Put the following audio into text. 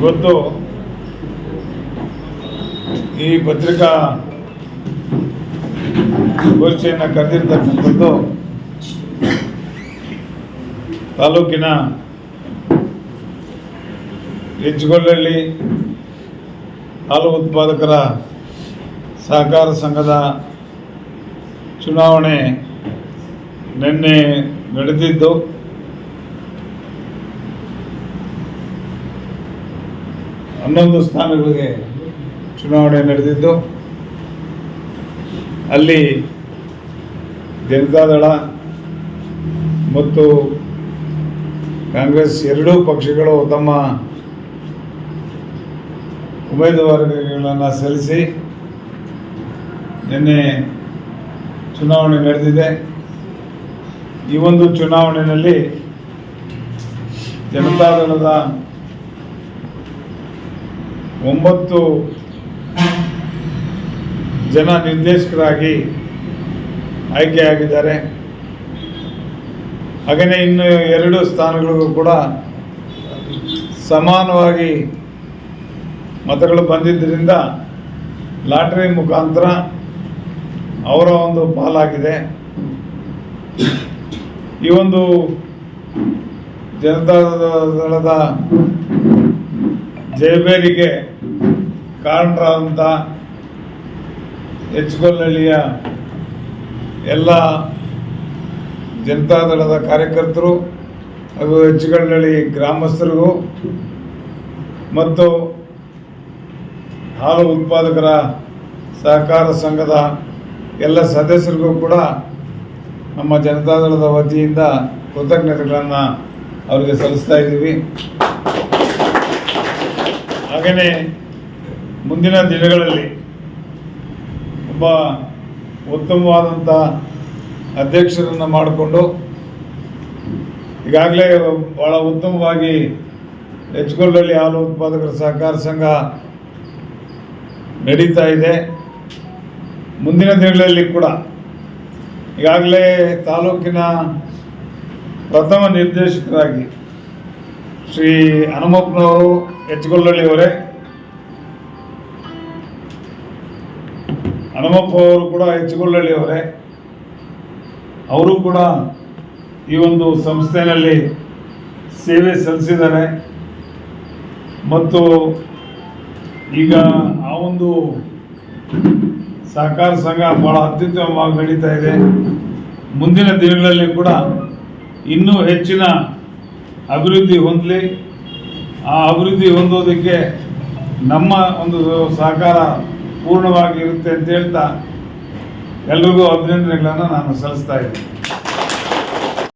ಇವತ್ತು ಈ ಪತ್ರಿಕಾ ಗೋಷ್ಠಿಯನ್ನು ಕರೆದಿರ್ತಕ್ಕಂಥದ್ದು ತಾಲೂಕಿನ ಹೆಜ್ಗೊಳ್ಳಳ್ಳಿ ಹಾಲು ಉತ್ಪಾದಕರ ಸಹಕಾರ ಸಂಘದ ಚುನಾವಣೆ ನಿನ್ನೆ ನಡೆದಿದ್ದು. ಹನ್ನೊಂದು ಸ್ಥಾನಗಳಿಗೆ ಚುನಾವಣೆ ನಡೆದಿದ್ದು, ಅಲ್ಲಿ ಜನತಾದಳ ಮತ್ತು ಕಾಂಗ್ರೆಸ್ ಎರಡೂ ಪಕ್ಷಗಳು ತಮ್ಮ ಉಮೇದುವಾರಿಗಳನ್ನು ಸಲ್ಲಿಸಿ ನಿನ್ನೆ ಚುನಾವಣೆ ನಡೆದಿದೆ. ಈ ಒಂದು ಚುನಾವಣೆಯಲ್ಲಿ ಜನತಾದಳದ ಒಂಬತ್ತು ಜನ ನಿರ್ದೇಶಕರಾಗಿ ಆಯ್ಕೆಯಾಗಿದ್ದಾರೆ ಹಾಗೆಯೇ ಇನ್ನು ಎರಡು ಸ್ಥಾನಗಳಿಗೂ ಕೂಡ ಸಮಾನವಾಗಿ ಮತಗಳು ಬಂದಿದ್ದರಿಂದ ಲಾಟ್ರಿ ಮುಖಾಂತರ ಅವರ ಒಂದು ಪಾಲಾಗಿದೆ. ಈ ಒಂದು ಜನತಾದಳದ ಜಯಬೇರಿಗೆ ಕಾರಣರಾದಂಥ ಹೆಚ್ಗೊಲ್ಲಳ್ಳಿಯ ಎಲ್ಲ ಜನತಾದಳದ ಕಾರ್ಯಕರ್ತರು ಹಾಗೂ ಹೆಚ್ಚುಗಳ್ಳಳ್ಳಿ ಗ್ರಾಮಸ್ಥರಿಗೂ ಮತ್ತು ಹಾಲು ಉತ್ಪಾದಕರ ಸಹಕಾರ ಸಂಘದ ಎಲ್ಲ ಸದಸ್ಯರಿಗೂ ಕೂಡ ನಮ್ಮ ಜನತಾದಳದ ವತಿಯಿಂದ ಕೃತಜ್ಞತೆಗಳನ್ನು ಅವರಿಗೆ ಸಲ್ಲಿಸ್ತಾ ಇದ್ದೀವಿ. ಹಾಗೆಯೇ ಮುಂದಿನ ದಿನಗಳಲ್ಲಿ ಒಬ್ಬ ಉತ್ತಮವಾದಂಥ ಅಧ್ಯಕ್ಷರನ್ನು ಮಾಡಿಕೊಂಡು ಈಗಾಗಲೇ ಭಾಳ ಉತ್ತಮವಾಗಿ ಹೆಚ್ಕೊಳ್ಳಲ್ಲಿ ಹಾಲು ಉತ್ಪಾದಕರ ಸಹಕಾರ ಸಂಘ ನಡೀತಾ ಇದೆ. ಮುಂದಿನ ದಿನಗಳಲ್ಲಿ ಕೂಡ ಈಗಾಗಲೇ ತಾಲೂಕಿನ ಪ್ರಥಮ ನಿರ್ದೇಶಕರಾಗಿ ಶ್ರೀ ಹನುಮಪ್ಪನವರು ಹೆಚ್ಗೊಳ್ಳಳ್ಳಿಯವರೇ ಹನುಮಪ್ಪ ಅವರು ಕೂಡ ಅವರೇ. ಅವರು ಕೂಡ ಈ ಒಂದು ಸಂಸ್ಥೆನಲ್ಲಿ ಸೇವೆ ಸಲ್ಲಿಸಿದ್ದಾರೆ. ಮತ್ತು ಈಗ ಆ ಒಂದು ಸಹಕಾರ ಸಂಘ ಭಾಳ ಅತ್ಯುತ್ತಮವಾಗಿ ನಡೀತಾ ಇದೆ. ಮುಂದಿನ ದಿನಗಳಲ್ಲಿ ಕೂಡ ಇನ್ನೂ ಹೆಚ್ಚಿನ ಅಭಿವೃದ್ಧಿ ಹೊಂದಲಿ. ಆ ಅಭಿವೃದ್ಧಿ ಹೊಂದೋದಕ್ಕೆ ನಮ್ಮ ಒಂದು ಸಹಕಾರ ಪೂರ್ಣವಾಗಿ ಇರುತ್ತೆ ಅಂತ ಹೇಳ್ತಾ ಎಲ್ರಿಗೂ ಅಭಿನಂದನೆಗಳನ್ನು ನಾನು ಸಲ್ಲಿಸ್ತಾ ಇದ್ದೀನಿ.